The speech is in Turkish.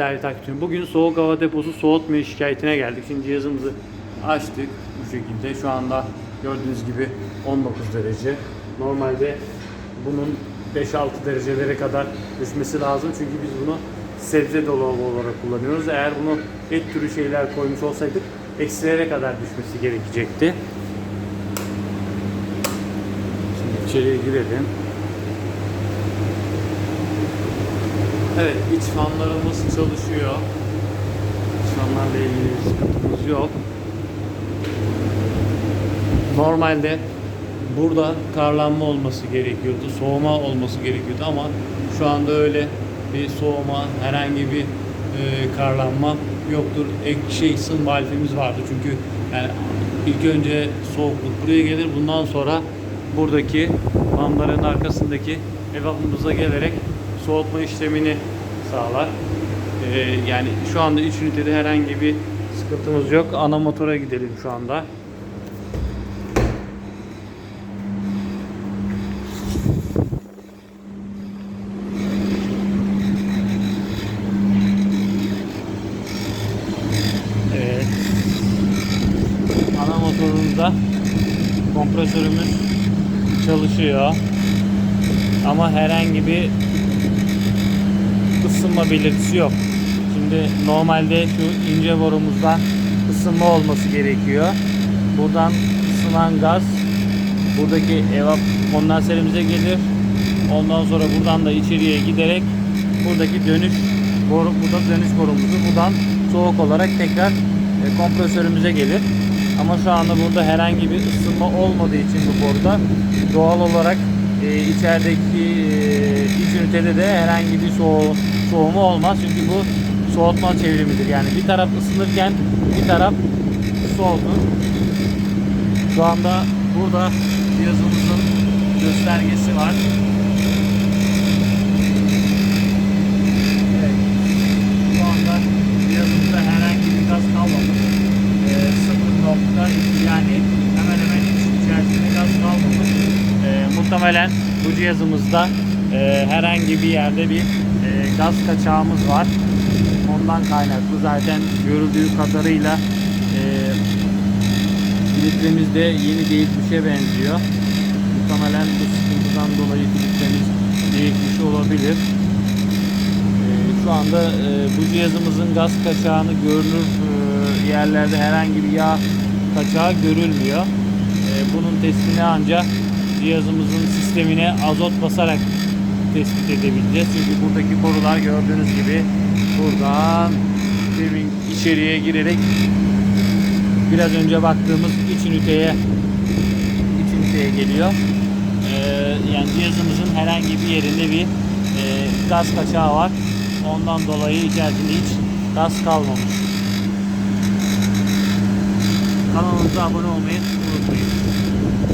Değerli takipçilerim, bugün soğuk hava deposu soğutma şikayetine geldik. Şimdi cihazımızı açtık bu şekilde. Şu anda gördüğünüz gibi 19 derece. Normalde bunun 5-6 derecelere kadar düşmesi lazım. Çünkü biz bunu sebze dolabı olarak kullanıyoruz. Eğer bunu et türü şeyler koymuş olsaydık eksilere kadar düşmesi gerekecekti. Şimdi içeriye girelim. Evet, iç fanlarımız çalışıyor. İç fanlarla ilgili bir sıkıntımız yok. Normalde burada karlanma olması gerekiyordu, soğuma olması gerekiyordu ama şu anda öyle bir soğuma, herhangi bir e, karlanma yoktur. Ek şey ısınma valfimiz vardı çünkü yani ilk önce soğukluk buraya gelir, bundan sonra buradaki fanların arkasındaki evapımıza gelerek soğutma işlemini sağlar. Ee, yani şu anda 3 ünitede herhangi bir sıkıntımız yok. Ana motora gidelim şu anda. Evet. Ana motorumuzda kompresörümüz çalışıyor. Ama herhangi bir ısınma belirtisi yok. Şimdi normalde şu ince borumuzda ısınma olması gerekiyor. Buradan ısınan gaz buradaki evap kondenserimize gelir. Ondan sonra buradan da içeriye giderek buradaki dönüş boru, burada dönüş borumuzu buradan soğuk olarak tekrar e, kompresörümüze gelir. Ama şu anda burada herhangi bir ısınma olmadığı için bu boruda doğal olarak e, içerideki e, iç ünitede de herhangi bir soğu, soğuma olmaz. Çünkü bu soğutma çevrimidir. Yani bir taraf ısınırken bir taraf soğutur. Şu anda burada cihazımızın göstergesi var. Şu anda cihazımızda herhangi bir gaz kalmamış. Ee, sıfır nokta yani hemen hemen içerisinde gaz kalmamış. Ee, muhtemelen bu cihazımızda e, herhangi bir yerde bir e, gaz kaçağımız var. Ondan kaynaklı zaten görüldüğü kadarıyla e, filtremiz de yeni değişmişe benziyor. Muhtemelen bu sıkıntıdan dolayı filtremiz değişmiş olabilir. Ee, şu anda e, bu cihazımızın gaz kaçağını görünür e, yerlerde herhangi bir yağ kaçağı görülmüyor. E, bunun testini ancak cihazımızın sistemine azot basarak tespit edebileceğiz. Çünkü buradaki borular gördüğünüz gibi buradan içeriye girerek biraz önce baktığımız iç üniteye iç üniteye geliyor. Ee, yani cihazımızın herhangi bir yerinde bir e, gaz kaçağı var. Ondan dolayı içerisinde hiç gaz kalmamış. Kanalımıza abone olmayı unutmayın.